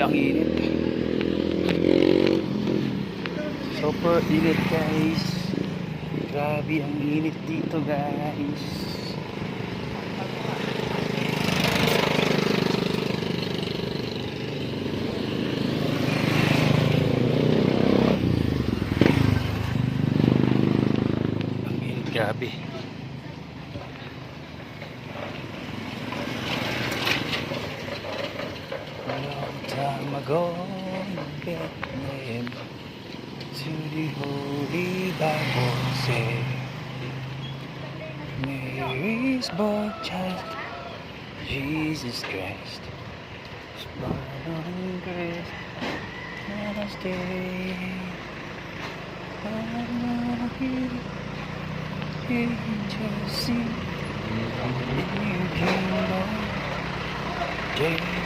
ang init. Super init guys. Grabe ang init dito guys. Ang init grabe. Long time ago Bethlehem to the Holy Bible said Mary's born child Jesus Christ. Born on Christmas Day I'm here to see. The new kingdom Day